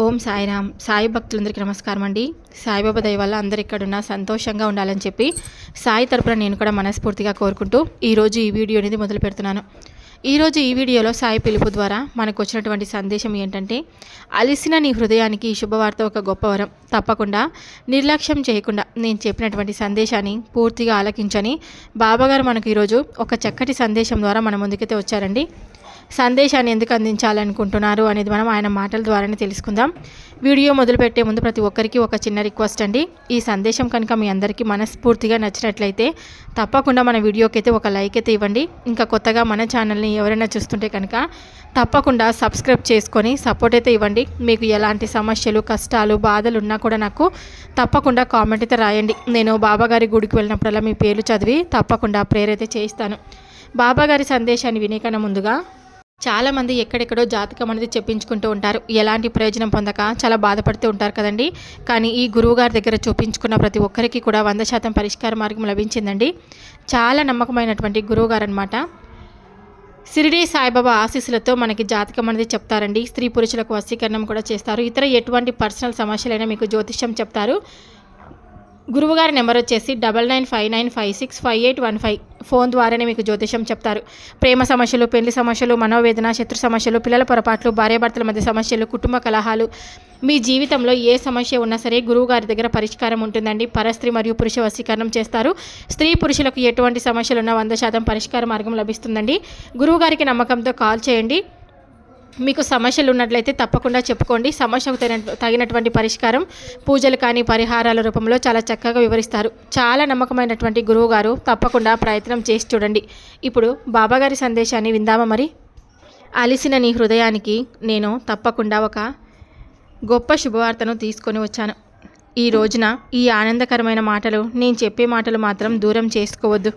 ఓం సాయిరామ్. సాయి భక్తులందరికీ నమస్కారం అండి. సాయిబాబా దయ వల్ల అందరు ఇక్కడున్న సంతోషంగా ఉండాలని చెప్పి సాయి తరపున నేను కూడా మనస్ఫూర్తిగా కోరుకుంటూ ఈరోజు ఈ వీడియో అనేది మొదలు పెడుతున్నాను. ఈరోజు ఈ వీడియోలో సాయి పిలుపు ద్వారా మనకు వచ్చినటువంటి సందేశం ఏంటంటే అలిసిన నీ హృదయానికి ఈ శుభవార్త ఒక గొప్ప వరం. తప్పకుండా నిర్లక్ష్యం చేయకుండా నేను చెప్పినటువంటి సందేశాన్ని పూర్తిగా ఆలకించని బాబాగారు మనకు ఈరోజు ఒక చక్కటి సందేశం ద్వారా మన ముందుకైతే వచ్చారండి. సందేశాన్ని ఎందుకు అందించాలనుకుంటున్నారు అనేది మనం ఆయన మాటల ద్వారానే తెలుసుకుందాం. వీడియో మొదలుపెట్టే ముందు ప్రతి ఒక్కరికి ఒక చిన్న రిక్వెస్ట్ అండి. ఈ సందేశం కనుక మీ అందరికీ మనస్ఫూర్తిగా నచ్చినట్లయితే తప్పకుండా మన వీడియోకి అయితే ఒక లైక్ అయితే ఇవ్వండి. ఇంకా కొత్తగా మన ఛానల్ని ఎవరైనా చూస్తుంటే కనుక తప్పకుండా సబ్స్క్రైబ్ చేసుకొని సపోర్ట్ అయితే ఇవ్వండి. మీకు ఎలాంటి సమస్యలు కష్టాలు బాధలు ఉన్నా కూడా నాకు తప్పకుండా కామెంట్ అయితే రాయండి. నేను బాబాగారి గుడికి వెళ్ళినప్పుడల్లా మీ పేర్లు చదివి తప్పకుండా ప్రేరైతే చేస్తాను చేయిస్తాను బాబాగారి సందేశాన్ని వినేకన్నా ముందుగా చాలామంది ఎక్కడెక్కడో జాతకం అనేది చెప్పించుకుంటూ ఉంటారు. ఎలాంటి ప్రయోజనం పొందక చాలా బాధపడుతూ ఉంటారు కదండి. కానీ ఈ గురువుగారి దగ్గర చూపించుకున్న ప్రతి ఒక్కరికి కూడా వంద శాతం పరిష్కార మార్గం లభించిందండి. చాలా నమ్మకమైనటువంటి గురువుగారు అనమాట సిరిడి సాయిబాబా ఆశీస్సులతో మనకి జాతకం అనేది చెప్తారండి. స్త్రీ పురుషులకు వశీకరణం కూడా చేస్తారు. ఇతర ఎటువంటి పర్సనల్ సమస్యలైనా మీకు జ్యోతిష్యం చెప్తారు. గురువుగారి నెంబర్ వచ్చేసి double nine five nine five six five eight one five phone ద్వారానే మీకు జ్యోతిషం చెప్తారు. ప్రేమ సమస్యలు పెళ్ళి సమస్యలు మనోవేదన శత్రు సమస్యలు పిల్లల పొరపాట్లు భార్యాభర్తల మధ్య సమస్యలు కుటుంబ కలహాలు మీ జీవితంలో ఏ సమస్య ఉన్నా సరే గురువు గారి దగ్గర పరిష్కారం ఉంటుందండి. పరస్త్రీ మరియు పురుష వశీకరణం చేస్తారు. స్త్రీ పురుషులకు ఎటువంటి సమస్యలు ఉన్నా వంద శాతం పరిష్కార మార్గం లభిస్తుందండి. గురువుగారికి నమ్మకంతో కాల్ చేయండి. మీకు సమస్యలు ఉన్నట్లయితే తప్పకుండా చెప్పుకోండి. సమస్యకు తగిన- తగినటువంటి పరిష్కారం పూజలు కానీ పరిహారాల రూపంలో చాలా చక్కగా వివరిస్తారు. చాలా నమ్మకమైనటువంటి గురువు గారు తప్పకుండా ప్రయత్నం చేసి చూడండి. ఇప్పుడు బాబాగారి సందేశాన్ని విందామా మరి? అలిసిన నీ హృదయానికి నేను తప్పకుండా ఒక గొప్ప శుభవార్తను తీసుకొని వచ్చాను. ఈ రోజున ఈ ఆనందకరమైన మాటలు నేను చెప్పే మాటలు మాత్రం దూరం చేసుకోవద్దు.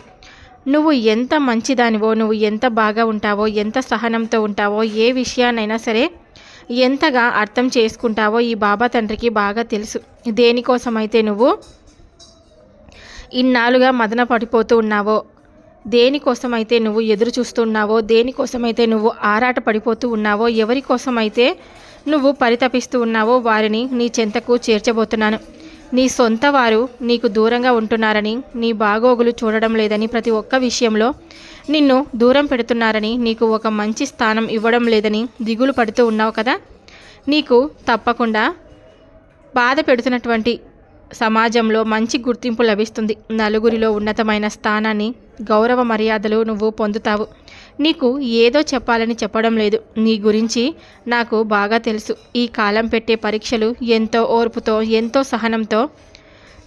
నువ్వు ఎంత మంచిదానివో నువ్వు ఎంత బాగా ఉంటావో ఎంత సహనంతో ఉంటావో ఏ విషయానైనా సరే ఎంతగా అర్థం చేసుకుంటావో ఈ బాబా తండ్రికి బాగా తెలుసు. దేనికోసమైతే నువ్వు ఇన్నాళ్ళుగా మదన పడిపోతూ ఉన్నావో దేనికోసమైతే నువ్వు ఎదురు చూస్తున్నావో దేనికోసమైతే నువ్వు ఆరాట పడిపోతూ ఉన్నావో ఎవరి కోసమైతే నువ్వు పరితపిస్తూ ఉన్నావో వారిని నీ చెంతకు చేర్చబోతున్నాను. నీ సొంత వారు నీకు దూరంగా ఉంటున్నారని నీ బాగోగులు చూడడం లేదని ప్రతి ఒక్క విషయంలో నిన్ను దూరం పెడుతున్నారని నీకు ఒక మంచి స్థానం ఇవ్వడం లేదని దిగులు పడుతూ ఉన్నావు కదా? నీకు తప్పకుండా బాధ పెడుతున్నటువంటి సమాజంలో మంచి గుర్తింపు లభిస్తుంది. నలుగురిలో ఉన్నతమైన స్థానాన్ని గౌరవ మర్యాదలు నువ్వు పొందుతావు. నీకు ఏదో చెప్పాలని చెప్పడం లేదు. నీ గురించి నాకు బాగా తెలుసు. ఈ కాలం పెట్టే పరీక్షలు ఎంతో ఓర్పుతో ఎంతో సహనంతో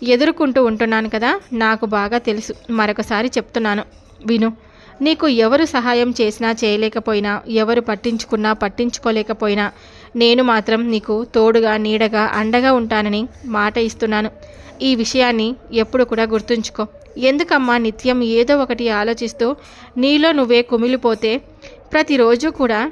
ఎదుర్కొంటూ ఉంటున్నాను కదా? నాకు బాగా తెలుసు. మరొకసారి చెప్తున్నాను. విను. నీకు ఎవరు సహాయం చేసినా చేయలేకపోయినా ఎవరు పట్టించుకున్నా పట్టించుకోలేకపోయినా నేను మాత్రం నీకు తోడుగా నీడగా అండగా ఉంటానని మాట ఇస్తున్నాను. ఈ విషయాన్ని ఎప్పుడు కూడా గుర్తుంచుకో. ఎందుకమ్మా నిత్యం ఏదో ఒకటి ఆలోచిస్తూ నీలో నువ్వే కుమిలిపోతే ప్రతిరోజు కూడా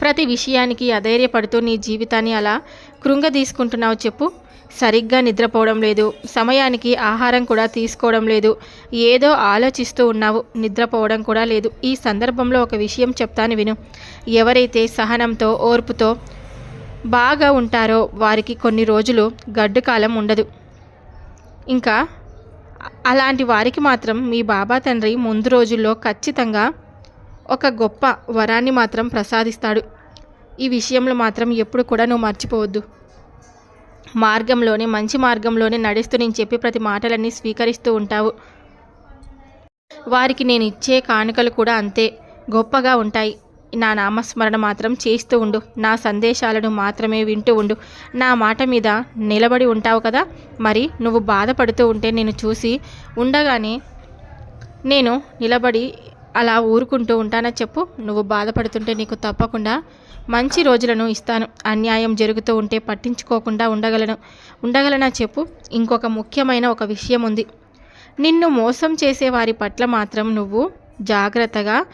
ప్రతి విషయానికి అధైర్యపడుతూ నీ జీవితాన్ని అలా కృంగదీసుకుంటున్నావు చెప్పు. సరిగ్గా నిద్రపోవడం లేదు. సమయానికి ఆహారం కూడా తీసుకోవడం లేదు. ఏదో ఆలోచిస్తూ ఉన్నావు. నిద్రపోవడం కూడా లేదు. ఈ సందర్భంలో ఒక విషయం చెప్తాను విను. ఎవరైతే సహనంతో ఓర్పుతో బాగా ఉంటారో వారికి కొన్ని రోజులు గడ్డు కాలం ఉండదు. ఇంకా అలాంటి వారికి మాత్రం మీ బాబా తండ్రి ముందు రోజుల్లో ఖచ్చితంగా ఒక గొప్ప వరాన్ని మాత్రం ప్రసాదిస్తాడు. ఈ విషయంలో మాత్రం ఎప్పుడు కూడా నువ్వు మర్చిపోవద్దు. మార్గంలోనే మంచి మార్గంలోనే నడుస్తూ నేను చెప్పి ప్రతి మాటలన్నీ స్వీకరిస్తూ ఉంటావు. వారికి నేను ఇచ్చే కానుకలు కూడా అంతే. గొప్పగా ఉంటాయి. నా నామస్మరణ మాత్రం చేస్తూ ఉండు. నా సందేశాలను మాత్రమే వింటూ ఉండు. నా మాట మీద నిలబడి ఉంటావు కదా? మరి నువ్వు బాధపడుతూ ఉంటే నేను చూసి ఉండగానే నేను నిలబడి అలా ఊరుకుంటూ ఉంటానని చెప్పు? నువ్వు బాధపడుతుంటే నీకు తప్పకుండా మంచి రోజులను ఇస్తాను. అన్యాయం జరుగుతూ ఉంటే పట్టించుకోకుండా ఉండగలను. ఉండగలనా చెప్పు? ఇంకొక ముఖ్యమైన ఒక విషయం ఉంది. నిన్ను మోసం చేసే వారి పట్ల మాత్రం నువ్వు జాగ్రత్తగా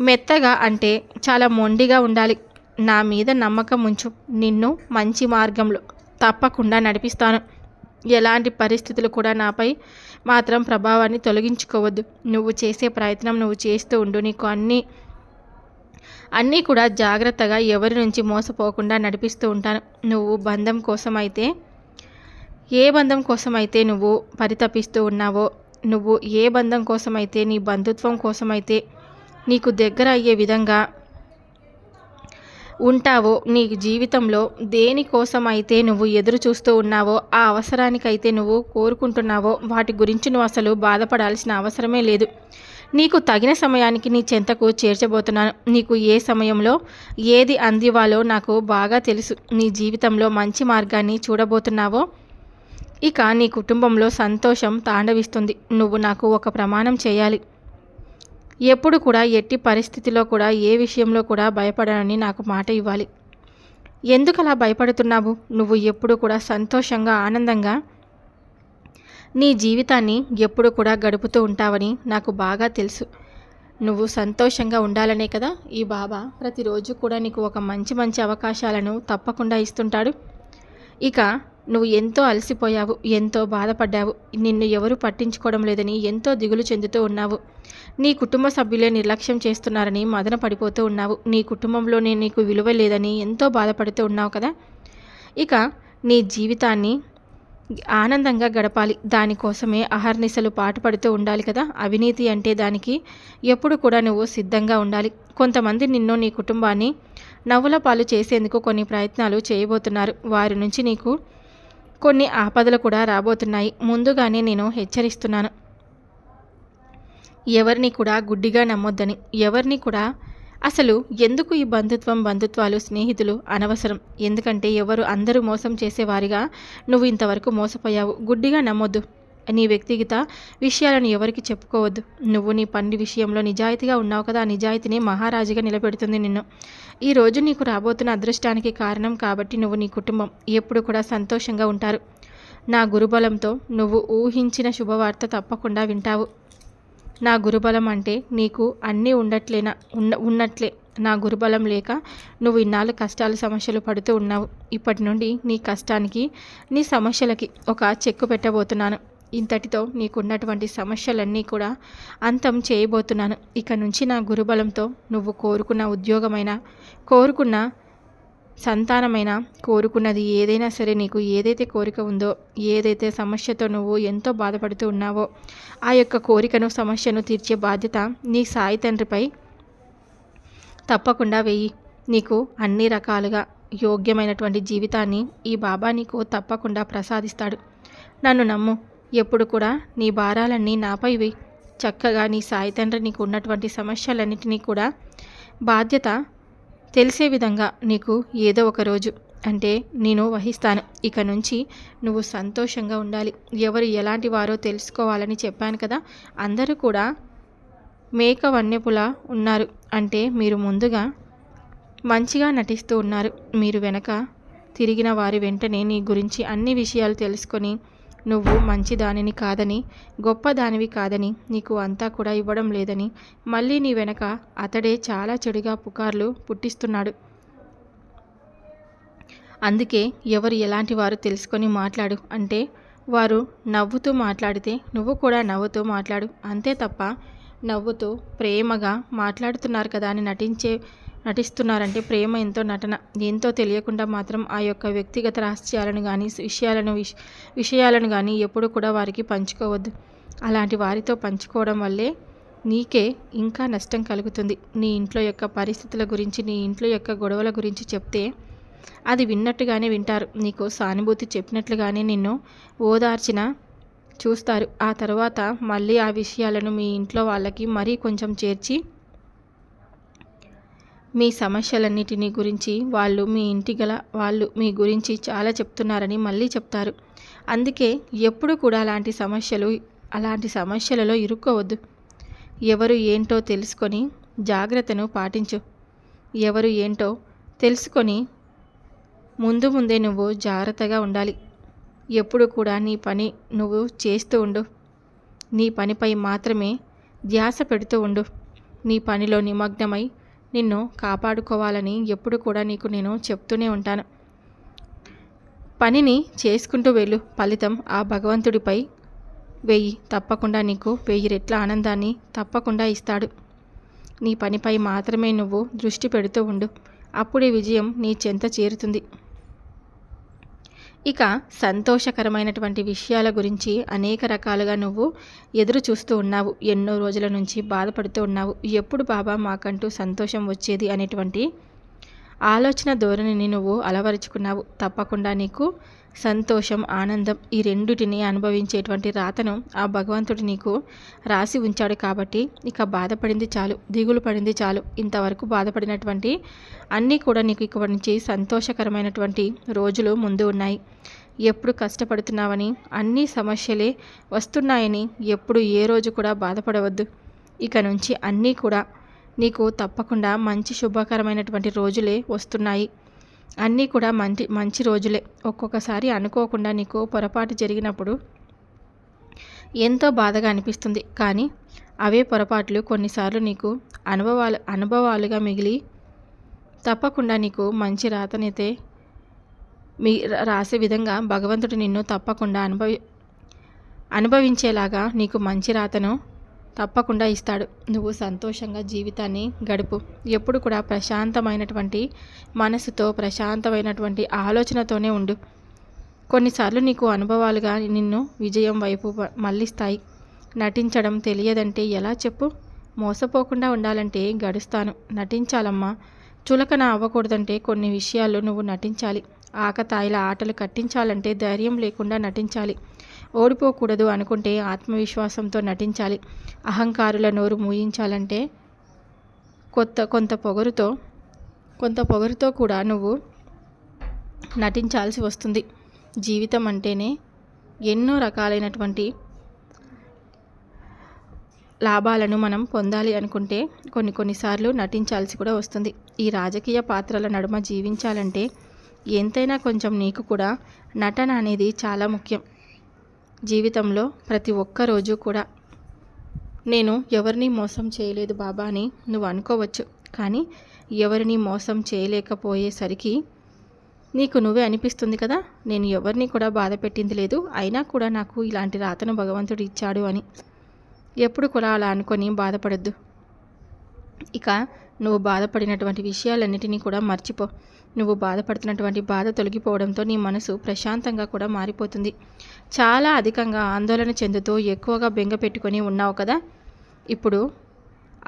మెత్తగా అంటే చాలా మొండిగా ఉండాలి. నా మీద నమ్మకం ఉంచు. నిన్ను మంచి మార్గంలో తప్పకుండా నడిపిస్తాను. ఎలాంటి పరిస్థితులు కూడా నాపై మాత్రం ప్రభావాన్ని తొలగించుకోవద్దు. నువ్వు చేసే ప్రయత్నం నువ్వు చేస్తూ ఉండు. నీకు అన్నీ అన్నీ కూడా జాగ్రత్తగా ఎవరి నుంచి మోసపోకుండా నడిపిస్తూ ఉంటాను. నువ్వు బంధం కోసం అయితే ఏ బంధం కోసం అయితే నువ్వు పరితపిస్తూ ఉన్నావో నువ్వు ఏ బంధం కోసమైతే నీ బంధుత్వం కోసమైతే నీకు దగ్గర అయ్యే విధంగా ఉంటావో నీ జీవితంలో దేనికోసమైతే నువ్వు ఎదురు చూస్తూ ఉన్నావో ఆ అవసరానికైతే నువ్వు కోరుకుంటున్నావో వాటి గురించి నువ్వు అసలు బాధపడాల్సిన అవసరమే లేదు. నీకు తగిన సమయానికి నీ చెంతకు చేర్చబోతున్నాను. నీకు ఏ సమయంలో ఏది అందివాలో నాకు బాగా తెలుసు. నీ జీవితంలో మంచి మార్గాన్ని చూడబోతున్నావో ఇక నీ కుటుంబంలో సంతోషం తాండవిస్తుంది. నువ్వు నాకు ఒక ప్రమాణం చేయాలి. ఎప్పుడు కూడా ఎట్టి పరిస్థితిలో కూడా ఏ విషయంలో కూడా భయపడనని నాకు మాట ఇవ్వాలి. ఎందుకు అలా భయపడుతున్నావు? నువ్వు ఎప్పుడు కూడా సంతోషంగా ఆనందంగా నీ జీవితాన్ని ఎప్పుడు కూడా గడుపుతూ ఉంటావని నాకు బాగా తెలుసు. నువ్వు సంతోషంగా ఉండాలనే కదా? ఈ బాబా ప్రతిరోజు కూడా నీకు ఒక మంచి మంచి అవకాశాలను తప్పకుండా ఇస్తుంటాడు. ఇక నువ్వు ఎంతో అలసిపోయావు ఎంతో బాధపడ్డావు. నిన్ను ఎవరు పట్టించుకోవడం లేదని ఎంతో దిగులు చెందుతూ ఉన్నావు. నీ కుటుంబ సభ్యులే నిర్లక్ష్యం చేస్తున్నారని మదన పడిపోతూ ఉన్నావు. నీ కుటుంబంలోనే నీకు విలువ లేదని ఎంతో బాధపడుతూ ఉన్నావు కదా? ఇక నీ జీవితాన్ని ఆనందంగా గడపాలి. దానికోసమే అహర్నిశలు పాటుపడుతూ ఉండాలి కదా? అవినీతి అంటే దానికి ఎప్పుడు కూడా నువ్వు సిద్ధంగా ఉండాలి. కొంతమంది నిన్ను నీ కుటుంబాన్ని నవ్వుల పాలు చేసేందుకు కొన్ని ప్రయత్నాలు చేయబోతున్నారు. వారి నుంచి నీకు కొన్ని ఆపదలు కూడా రాబోతున్నాయి. ముందుగానే నేను హెచ్చరిస్తున్నాను. ఎవరిని కూడా గుడ్డిగా నమ్మొద్దని ఎవరిని కూడా అసలు ఎందుకు ఈ బంధుత్వం బంధుత్వాలు స్నేహితులు అనవసరం? ఎందుకంటే ఎవరు అందరూ మోసం చేసేవారిగా నువ్వు ఇంతవరకు మోసపోయావు. గుడ్డిగా నమ్మొద్దు. నీ వ్యక్తిగత విషయాలను ఎవరికి చెప్పుకోవద్దు. నువ్వు నీ పని విషయంలో నిజాయితీగా ఉన్నావు కదా ఆ నిజాయితీని మహారాజుగా నిలబెడుతుంది నిన్ను. ఈరోజు నీకు రాబోతున్న అదృష్టానికి కారణం కాబట్టి నువ్వు నీ కుటుంబం ఎప్పుడు కూడా సంతోషంగా ఉంటారు. నా గురుబలంతో నువ్వు ఊహించిన శుభవార్త తప్పకుండా వింటావు. నా గురుబలం అంటే నీకు అన్నీ ఉండట్లేనా ఉన్న ఉన్నట్లే. నా గురుబలం లేక నువ్వు ఇన్నాళ్ళు కష్టాలు సమస్యలు పడుతూ ఉన్నావు. ఇప్పటి నుండి నీ కష్టానికి నీ సమస్యలకి ఒక చెక్కు పెట్టబోతున్నాను. ఇంతటితో నీకున్నటువంటి సమస్యలన్నీ కూడా అంతం చేయబోతున్నాను. ఇక నుంచి నా గురుబలంతో నువ్వు కోరుకున్న ఉద్యోగమైన కోరుకున్న సంతానమైన కోరుకున్నది ఏదైనా సరే నీకు ఏదైతే కోరిక ఉందో ఏదైతే సమస్యతో నువ్వు ఎంతో బాధపడుతూ ఉన్నావో ఆ యొక్క కోరికను సమస్యను తీర్చే బాధ్యత నీ సాయి తండ్రిపై తప్పకుండా వెయ్యి నీకు అన్ని రకాలుగా యోగ్యమైనటువంటి జీవితాన్ని ఈ బాబా నీకు తప్పకుండా ప్రసాదిస్తాడు. నన్ను నమ్ము. ఎప్పుడు కూడా నీ భారాలన్నీ నాపై వెయ్యి చక్కగా నీ సాయి తండ్రి నీకు ఉన్నటువంటి సమస్యలన్నిటినీ కూడా బాధ్యత తెలిసే విధంగా నీకు ఏదో ఒక రోజు అంటే నేను వహిస్తాను. ఇక నుంచి నువ్వు సంతోషంగా ఉండాలి. ఎవరు ఎలాంటి వారో తెలుసుకోవాలని చెప్పాను కదా. అందరూ కూడా మేక వన్యపుల ఉన్నారు. అంటే మీరు ముందుగా మంచిగా నటిస్తూ ఉన్నారు. మీరు వెనక తిరిగిన వారి వెంటనే నీ గురించి అన్ని విషయాలు తెలుసుకొని నువ్వు మంచి దానిని కాదని గొప్ప దానివి కాదని నీకు అంతా కూడా ఇవ్వడం లేదని మళ్ళీ నీ వెనక అతడే చాలా చెడుగా పుకార్లు పుట్టిస్తున్నాడు. అందుకే ఎవరు ఎలాంటి వారు తెలుసుకొని మాట్లాడు అంటే వారు నవ్వుతూ మాట్లాడితే నువ్వు కూడా నవ్వుతూ మాట్లాడు. అంతే తప్ప నవ్వుతూ ప్రేమగా మాట్లాడుతున్నారు కదా అని నటించే నటిస్తున్నారంటే ప్రేమ ఎంతో నటన. ఎంతో తెలియకుండా మాత్రం ఆ యొక్క వ్యక్తిగత రహస్యాలను కానీ విషయాలను విష విషయాలను కానీ ఎప్పుడు కూడా వారికి పంచుకోవద్దు. అలాంటి వారితో పంచుకోవడం వల్లే నీకే ఇంకా నష్టం కలుగుతుంది. నీ ఇంట్లో యొక్క పరిస్థితుల గురించి నీ ఇంట్లో యొక్క గొడవల గురించి చెప్తే అది విన్నట్టుగానే వింటారు. నీకు సానుభూతి చెప్పినట్లుగానే నిన్ను ఓదార్చిన చూస్తారు. ఆ తర్వాత మళ్ళీ ఆ విషయాలను మీ ఇంట్లో వాళ్ళకి మరీ కొంచెం చేర్చి మీ సమస్యలన్నిటినీ గురించి వాళ్ళు మీ ఇంటి గల వాళ్ళు మీ గురించి చాలా చెప్తున్నారని మళ్ళీ చెప్తారు. అందుకే ఎప్పుడు కూడా అలాంటి సమస్యలు అలాంటి సమస్యలలో ఇరుక్కోవద్దు. ఎవరు ఏంటో తెలుసుకొని జాగ్రత్తను పాటించు. ఎవరు ఏంటో తెలుసుకొని ముందు ముందే నువ్వు జాగ్రత్తగా ఉండాలి. ఎప్పుడు కూడా నీ పని నువ్వు చేస్తూ ఉండు. నీ పనిపై మాత్రమే ధ్యాస పెడుతూ ఉండు. నీ పనిలో నిమగ్నమై నిన్ను కాపాడుకోవాలని ఎప్పుడు కూడా నీకు నేను చెప్తూనే ఉంటాను. పనిని చేసుకుంటూ వెళ్ళు. ఫలితం ఆ భగవంతుడిపై వెయ్యి తప్పకుండా నీకు వెయ్యి రెట్ల ఆనందాన్ని తప్పకుండా ఇస్తాడు. నీ పనిపై మాత్రమే నువ్వు దృష్టి పెడుతూ ఉండు. అప్పుడే విజయం నీ చెంత చేరుతుంది. ఇక సంతోషకరమైనటువంటి విషయాల గురించి అనేక రకాలుగా నువ్వు ఎదురు చూస్తూ ఉన్నావు. ఎన్నో రోజుల నుంచి బాధపడుతూ ఉన్నావు. ఎప్పుడు బాబా మాకంటూ సంతోషం వచ్చేది అనేటువంటి ఆలోచన ధోరణిని నువ్వు అలవరుచుకున్నావు. తప్పకుండా నీకు సంతోషం ఆనందం ఈ రెండుటిని అనుభవించేటువంటి రాతను ఆ భగవంతుడు నీకు రాసి ఉంచాడు కాబట్టి ఇక బాధపడింది చాలు దిగులు పడింది చాలు. ఇంతవరకు బాధపడినటువంటి అన్నీ కూడా నీకు ఇక్కడి నుంచి సంతోషకరమైనటువంటి రోజులు ముందు ఉన్నాయి. ఎప్పుడు కష్టపడుతున్నావని అన్ని సమస్యలే వస్తున్నాయని ఎప్పుడు ఏ రోజు కూడా బాధపడవద్దు. ఇక నుంచి అన్నీ కూడా నీకు తప్పకుండా మంచి శుభకరమైనటువంటి రోజులే వస్తున్నాయి. అన్నీ కూడా మంచి మంచి రోజులే. ఒక్కొక్కసారి అనుకోకుండా నీకు పొరపాటు జరిగినప్పుడు ఎంతో బాధగా అనిపిస్తుంది. కానీ అవే పొరపాట్లు కొన్నిసార్లు నీకు అనుభవాలు అనుభవాలుగా మిగిలి తప్పకుండా నీకు మంచి రాతనైతే మీ రాసే విధంగా భగవంతుడు నిన్ను తప్పకుండా అనుభవి అనుభవించేలాగా నీకు మంచి రాతను తప్పకుండా ఇస్తాడు. నువ్వు సంతోషంగా జీవితాన్ని గడుపు. ఎప్పుడు కూడా ప్రశాంతమైనటువంటి మనసుతో ప్రశాంతమైనటువంటి ఆలోచనతోనే ఉండు. కొన్నిసార్లు నీకు అనుభవాలుగా నిన్ను విజయం వైపు మళ్ళిస్తాయి. నటించడం తెలియదంటే ఎలా చెప్పు? మోసపోకుండా ఉండాలంటే గడుస్తాను. నటించాలమ్మా. చులకన అవ్వకూడదంటే కొన్ని విషయాల్లో నువ్వు నటించాలి. ఆకతాయిల ఆటలు కట్టించాలంటే ధైర్యం లేకుండా నటించాలి. ఓడిపోకూడదు అనుకుంటే ఆత్మవిశ్వాసంతో నటించాలి. అహంకారుల నోరు మూయించాలంటే కొత్త కొంత పొగరుతో కొంత పొగరుతో కూడా నువ్వు నటించాల్సి వస్తుంది. జీవితం అంటేనే ఎన్నో రకాలైనటువంటి లాభాలను మనం పొందాలి అనుకుంటే కొన్ని కొన్నిసార్లు నటించాల్సి కూడా వస్తుంది. ఈ రాజకీయ పాత్రల నడుమ జీవించాలంటే ఎంతైనా కొంచెం నీకు కూడా నటన అనేది చాలా ముఖ్యం. జీవితంలో ప్రతి ఒక్క రోజు కూడా. నేను ఎవరిని మోసం చేయలేదు బాబా అని నువ్వు అనుకోవచ్చు. కానీ ఎవరిని మోసం చేయలేకపోయేసరికి నీకు నువ్వే అనిపిస్తుంది కదా? నేను ఎవరిని కూడా బాధ పెట్టింది లేదు. అయినా కూడా నాకు ఇలాంటి రాతను భగవంతుడు ఇచ్చాడు అని. ఎప్పుడు కూడా అలా అనుకొని బాధపడద్దు. ఇక నువ్వు బాధపడినటువంటి విషయాలన్నిటినీ కూడా మర్చిపో. నువ్వు బాధపడుతున్నటువంటి బాధ తొలగిపోవడంతో నీ మనసు ప్రశాంతంగా కూడా మారిపోతుంది. చాలా అధికంగా ఆందోళన చెందుతూ ఎక్కువగా బెంగ పెట్టుకొని ఉన్నావు కదా? ఇప్పుడు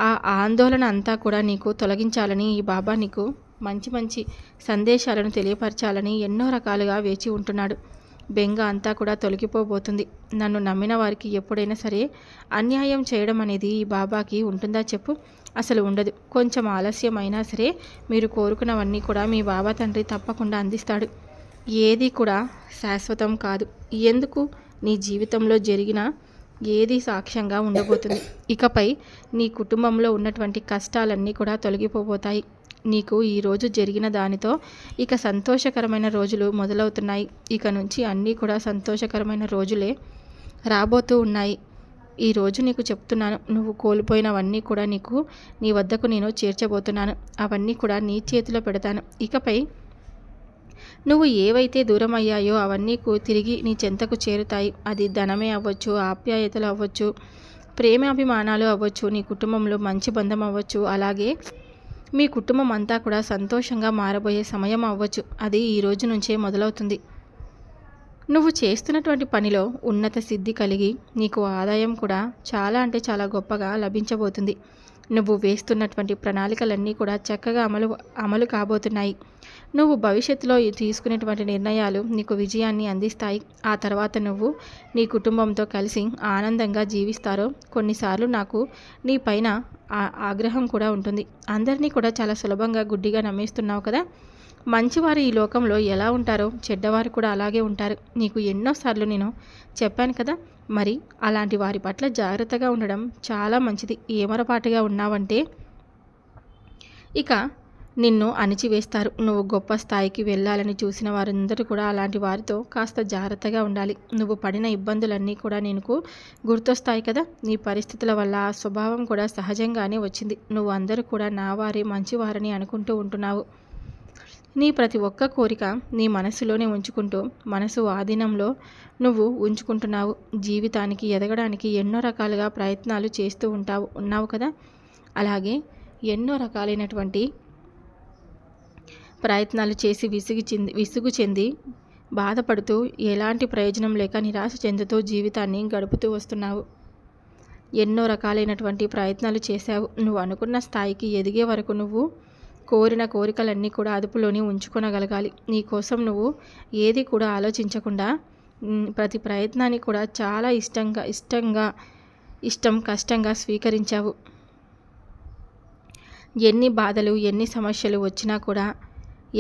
ఆ ఆందోళన అంతా కూడా నీకు తొలగించాలని ఈ బాబా నీకు మంచి మంచి సందేశాలను తెలియపరచాలని ఎన్నో రకాలుగా వేచి ఉంటున్నాడు. బెంగ అంతా కూడా తొలగిపోబోతుంది. నన్ను నమ్మిన వారికి ఎప్పుడైనా సరే అన్యాయం చేయడం అనేది ఈ బాబాకి ఉంటుందా చెప్పు. అసలు ఉండదు. కొంచెం ఆలస్యమైనా సరే మీరు కోరుకున్నవన్నీ కూడా మీ బాబా తండ్రి తప్పకుండా అందిస్తాడు. ఏది కూడా శాశ్వతం కాదు. ఎందుకు? నీ జీవితంలో జరిగిన ఏది సాక్ష్యంగా ఉండబోతుంది? ఇకపై నీ కుటుంబంలో ఉన్నటువంటి కష్టాలన్నీ కూడా తొలగిపోబోతాయి. నీకు ఈరోజు జరిగిన దానితో ఇక సంతోషకరమైన రోజులు మొదలవుతున్నాయి. ఇక నుంచి అన్నీ కూడా సంతోషకరమైన రోజులే రాబోతూ ఉన్నాయి. ఈరోజు నీకు చెప్తున్నాను. నువ్వు కోల్పోయినవన్నీ కూడా నీకు నీ వద్దకు నేను చేర్చబోతున్నాను. అవన్నీ కూడా నీ చేతిలో పెడతాను. ఇకపై నువ్వు ఏవైతే దూరం అయ్యాయో అవన్నీ తిరిగి నీ చెంతకు చేరుతాయి. అది ధనమే అవ్వచ్చు ఆప్యాయతలు అవ్వచ్చు ప్రేమాభిమానాలు అవ్వచ్చు నీ కుటుంబంలో మంచి బంధం అవ్వచ్చు. అలాగే మీ కుటుంబం అంతా కూడా సంతోషంగా మారబోయే సమయం అవ్వచ్చు. అది ఈ రోజు నుంచే మొదలవుతుంది. నువ్వు చేస్తున్నటువంటి పనిలో ఉన్నత సిద్ధి కలిగి నీకు ఆదాయం కూడా చాలా అంటే చాలా గొప్పగా లభించబోతుంది. నువ్వు వేస్తున్నటువంటి ప్రణాళికలన్నీ కూడా చక్కగా అమలు అమలు కాబోతున్నాయి. నువ్వు భవిష్యత్తులో తీసుకునేటువంటి నిర్ణయాలు నీకు విజయాన్ని అందిస్తాయి. ఆ తర్వాత నువ్వు నీ కుటుంబంతో కలిసి ఆనందంగా జీవిస్తారో కొన్నిసార్లు నాకు నీ పైన ఆగ్రహం కూడా ఉంటుంది. అందరినీ కూడా చాలా సులభంగా గుడ్డిగా నమ్మేస్తున్నావు కదా? మంచివారు ఈ లోకంలో ఎలా ఉంటారో చెడ్డవారు కూడా అలాగే ఉంటారు. నీకు ఎన్నోసార్లు నేను చెప్పాను కదా మరి అలాంటి వారి పట్ల జాగ్రత్తగా ఉండడం చాలా మంచిది. ఏమరపాటుగా ఉన్నావంటే ఇక నిన్ను అణిచివేస్తారు. నువ్వు గొప్ప స్థాయికి వెళ్ళాలని చూసిన వారందరూ కూడా అలాంటి వారితో కాస్త జాగ్రత్తగా ఉండాలి. నువ్వు పడిన ఇబ్బందులన్నీ కూడా నీకు గుర్తొస్తాయి కదా. నీ పరిస్థితుల వల్ల ఆ స్వభావం కూడా సహజంగానే వచ్చింది. నువ్వు అందరూ కూడా నా వారే మంచివారని అనుకుంటూ ఉంటున్నావు. నీ ప్రతి ఒక్క కోరిక నీ మనసులోనే ఉంచుకుంటూ మనసు ఆధీనంలో నువ్వు ఉంచుకుంటున్నావు. జీవితానికి ఎదగడానికి ఎన్నో రకాలుగా ప్రయత్నాలు చేస్తూ ఉంటావు ఉన్నావు కదా? అలాగే ఎన్నో రకాలైనటువంటి ప్రయత్నాలు చేసి విసుగు చెంది విసుగు చెంది బాధపడుతూ ఎలాంటి ప్రయోజనం లేక నిరాశ చెందుతూ జీవితాన్ని గడుపుతూ వస్తున్నావు. ఎన్నో రకాలైనటువంటి ప్రయత్నాలు చేశావు. నువ్వు అనుకున్న స్థాయికి ఎదిగే వరకు నువ్వు కోరిన కోరికలన్నీ కూడా అదుపులోని ఉంచుకొనగలగాలి. నీ కోసం నువ్వు ఏది కూడా ఆలోచించకుండా ప్రతి ప్రయత్నాన్ని కూడా చాలా ఇష్టంగా ఇష్టంగా ఇష్టం కష్టంగా స్వీకరించావు. ఎన్ని బాధలు ఎన్ని సమస్యలు వచ్చినా కూడా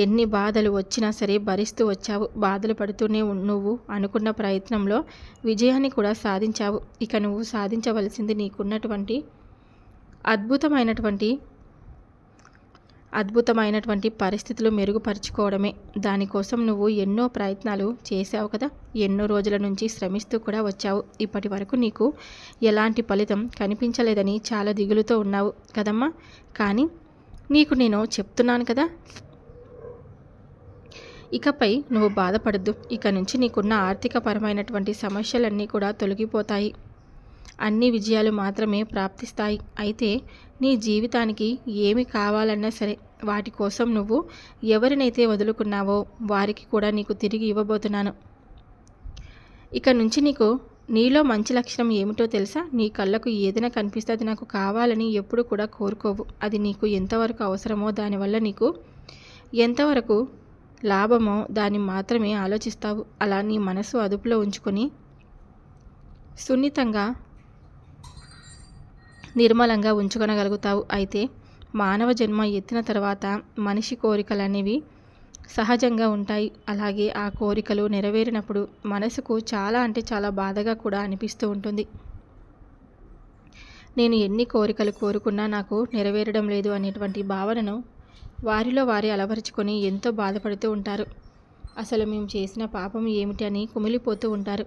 ఎన్ని బాధలు వచ్చినా సరే భరిస్తూ వచ్చావు. బాధలు పడుతూనే నువ్వు అనుకున్న ప్రయత్నంలో విజయాన్ని కూడా సాధించావు. ఇక నువ్వు సాధించవలసింది నీకున్నటువంటి అద్భుతమైనటువంటి అద్భుతమైనటువంటి పరిస్థితులు మెరుగుపరుచుకోవడమే. దానికోసం నువ్వు ఎన్నో ప్రయత్నాలు చేసావు కదా. ఎన్నో రోజుల నుంచి శ్రమిస్తూ కూడా వచ్చావు. ఇప్పటి వరకు నీకు ఎలాంటి ఫలితం కనిపించలేదని చాలా దిగులుతో ఉన్నావు కదమ్మా. కానీ నీకు నేను చెప్తున్నాను కదా. ఇకపై నువ్వు బాధపడద్దు. ఇక నుంచి నీకున్న ఆర్థికపరమైనటువంటి సమస్యలన్నీ కూడా తొలగిపోతాయి. అన్ని విజయాలు మాత్రమే ప్రాప్తిస్తాయి. అయితే నీ జీవితానికి ఏమి కావాలన్నా సరే వాటి కోసం నువ్వు ఎవరినైతే వదులుకున్నావో వారికి కూడా నీకు తిరిగి ఇవ్వబోతున్నాను. ఇక నుంచి నీకు నీలో మంచి లక్షణం ఏమిటో తెలుసా? నీ కళ్ళకు ఏదైనా కనిపిస్తే అది నాకు కావాలని ఎప్పుడు కూడా కోరుకోవు. అది నీకు ఎంతవరకు అవసరమో దానివల్ల నీకు ఎంతవరకు లాభమో దాన్ని మాత్రమే ఆలోచిస్తావు. అలా నీ మనసు అదుపులో ఉంచుకొని సున్నితంగా నిర్మలంగా ఉంచుకొనగలుగుతావు. అయితే మానవ జన్మ ఎత్తిన తర్వాత మనిషి కోరికలు అనేవి సహజంగా ఉంటాయి. అలాగే ఆ కోరికలు నెరవేరినప్పుడు మనసుకు చాలా అంటే చాలా బాధగా కూడా అనిపిస్తూ ఉంటుంది. నేను ఎన్ని కోరికలు కోరుకున్నా నాకు నెరవేరడం లేదు అనేటువంటి భావనను వారిలో వారి అలవరుచుకొని ఎంతో బాధపడుతూ ఉంటారు. అసలు మేము చేసిన పాపం ఏమిటి అని కుమిలిపోతూ ఉంటారు.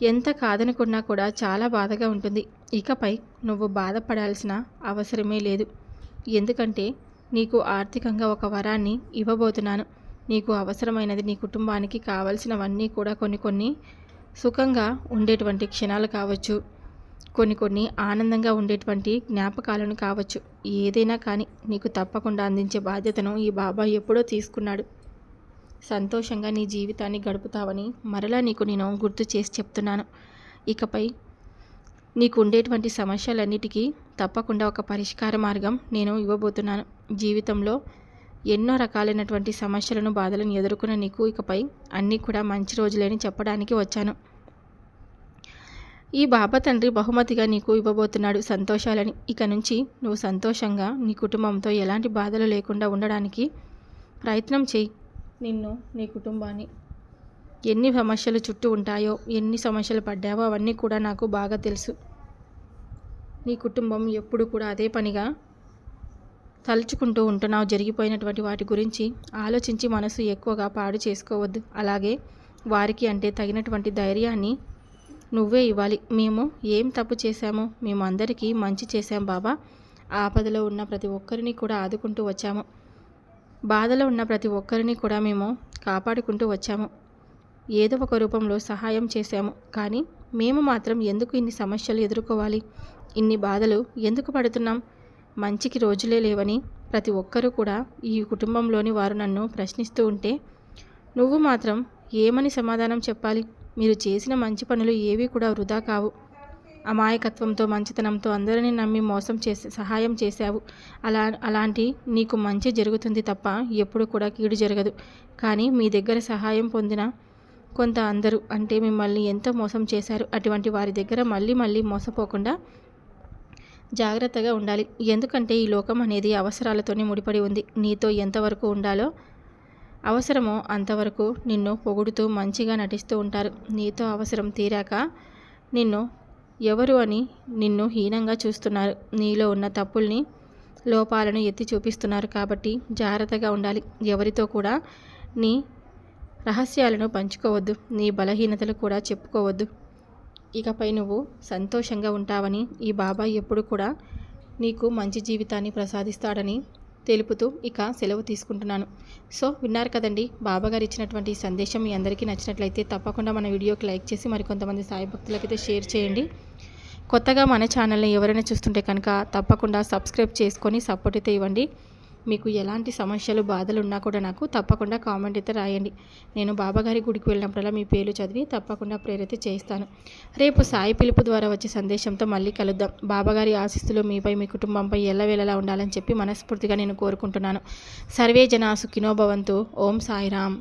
ఎంత కాదనుకున్నా కూడా చాలా బాధగా ఉంటుంది. ఇకపై నువ్వు బాధపడాల్సిన అవసరమే లేదు. ఎందుకంటే నీకు ఆర్థికంగా ఒక వరాన్ని ఇవ్వబోతున్నాను. నీకు అవసరమైనది నీ కుటుంబానికి కావలసినవన్నీ కూడా కొన్ని కొన్ని సుఖంగా ఉండేటువంటి క్షణాలు కావచ్చు. కొన్ని కొన్ని ఆనందంగా ఉండేటువంటి జ్ఞాపకాలను కావచ్చు. ఏదైనా కానీ నీకు తప్పకుండా అందించే బాధ్యతను ఈ బాబా ఎప్పుడో తీసుకున్నాడు. సంతోషంగా నీ జీవితాన్ని గడుపుతావని మరలా నీకు నేను గుర్తు చేసి చెప్తున్నాను. ఇకపై నీకు ఉండేటువంటి సమస్యలన్నిటికీ తప్పకుండా ఒక పరిష్కార మార్గం నేను ఇవ్వబోతున్నాను. జీవితంలో ఎన్నో రకాలైనటువంటి సమస్యలను బాధలను ఎదుర్కొన్న నీకు ఇకపై అన్నీ కూడా మంచి రోజులేని చెప్పడానికి వచ్చాను. ఈ బాబా తండ్రి బహుమతిగా నీకు ఇవ్వబోతున్నాడు సంతోషాలని. ఇక నుంచి నువ్వు సంతోషంగా నీ కుటుంబంతో ఎలాంటి బాధలు లేకుండా ఉండడానికి ప్రయత్నం చేయి. నిన్ను నీ కుటుంబాన్ని. ఎన్ని సమస్యలు చుట్టూ ఉంటాయో ఎన్ని సమస్యలు పడ్డావో అవన్నీ కూడా నాకు బాగా తెలుసు. నీ కుటుంబం ఎప్పుడు కూడా అదే పనిగా తలుచుకుంటూ ఉంటున్నావు. జరిగిపోయినటువంటి వాటి గురించి ఆలోచించి మనసు ఎక్కువగా పాడు చేసుకోవద్దు. అలాగే వారికి అంటే తగినటువంటి ధైర్యాన్ని నువ్వే ఇవ్వాలి. మేము ఏం తప్పు చేశాము మేము అందరికీ మంచి చేశాం బాబా. ఆపదలో ఉన్న ప్రతి ఒక్కరిని కూడా ఆదుకుంటూ వచ్చాము. బాధలో ఉన్న ప్రతి ఒక్కరిని కూడా మేము కాపాడుకుంటూ వచ్చాము. ఏదో ఒక రూపంలో సహాయం చేశాము. కానీ మేము మాత్రం ఎందుకు ఇన్ని సమస్యలు ఎదుర్కోవాలి? ఇన్ని బాధలు ఎందుకు పడుతున్నాం? మంచికి రోజులే లేవని ప్రతి ఒక్కరూ కూడా ఈ కుటుంబంలోని వారు నన్ను ప్రశ్నిస్తూ ఉంటే నువ్వు మాత్రం ఏమని సమాధానం చెప్పాలి? మీరు చేసిన మంచి పనులు ఏవీ కూడా వృధా కావు. అమాయకత్వంతో మంచితనంతో అందరినీ నమ్మి మోసం చేసి సహాయం చేశావు. అలా అలాంటి నీకు మంచి జరుగుతుంది తప్ప ఎప్పుడు కూడా కీడు జరగదు. కానీ మీ దగ్గర సహాయం పొందిన కొంత అందరూ అంటే మిమ్మల్ని ఎంతో మోసం చేశారు? అటువంటి వారి దగ్గర మళ్ళీ మళ్ళీ మోసపోకుండా జాగ్రత్తగా ఉండాలి. ఎందుకంటే ఈ లోకం అనేది అవసరాలతోనే ముడిపడి ఉంది. నీతో ఎంతవరకు ఉండాలో అవసరమో అంతవరకు నిన్ను పొగుడుతూ మంచిగా నటిస్తూ ఉంటారు. నీతో అవసరం తీరాక నిన్ను ఎవరు అని నిన్ను హీనంగా చూస్తున్నారు. నీలో ఉన్న తప్పుల్ని లోపాలను ఎత్తి చూపిస్తున్నారు కాబట్టి జాగ్రత్తగా ఉండాలి. ఎవరితో కూడా నీ రహస్యాలను పంచుకోవద్దు. నీ బలహీనతలు కూడా చెప్పుకోవద్దు. ఇకపై నువ్వు సంతోషంగా ఉంటావని ఈ బాబా ఎప్పుడు కూడా నీకు మంచి జీవితాన్ని ప్రసాదిస్తాడని తెలుపుతూ ఇక సెలవు తీసుకుంటున్నాను. సో విన్నారు కదండి బాబాగారు ఇచ్చినటువంటి సందేశం మీ అందరికీ నచ్చినట్లయితే తప్పకుండా మన వీడియోకి లైక్ చేసి మరికొంతమంది సాయి భక్తులకైతే షేర్ చేయండి. కొత్తగా మన ఛానల్ని ఎవరైనా చూస్తుంటే కనుక తప్పకుండా సబ్స్క్రైబ్ చేసుకొని సపోర్ట్ అయితే ఇవ్వండి. మీకు ఎలాంటి సమస్యలు బాధలు ఉన్నా కూడా నాకు తప్పకుండా కామెంట్ అయితే రాయండి. నేను బాబాగారి గుడికి వెళ్ళినప్పుడల్లా మీ పేర్లు చదివి తప్పకుండా ప్రేరిత చేస్తాను రేపు సాయి పిలుపు ద్వారా వచ్చే సందేశంతో మళ్ళీ కలుద్దాం. బాబాగారి ఆశిస్తులు మీపై మీ కుటుంబంపై ఎల్లవేళలా ఉండాలని చెప్పి మనస్ఫూర్తిగా నేను కోరుకుంటున్నాను. సర్వే జనా సుఖినోభవంతు ఓం సాయిరామ్.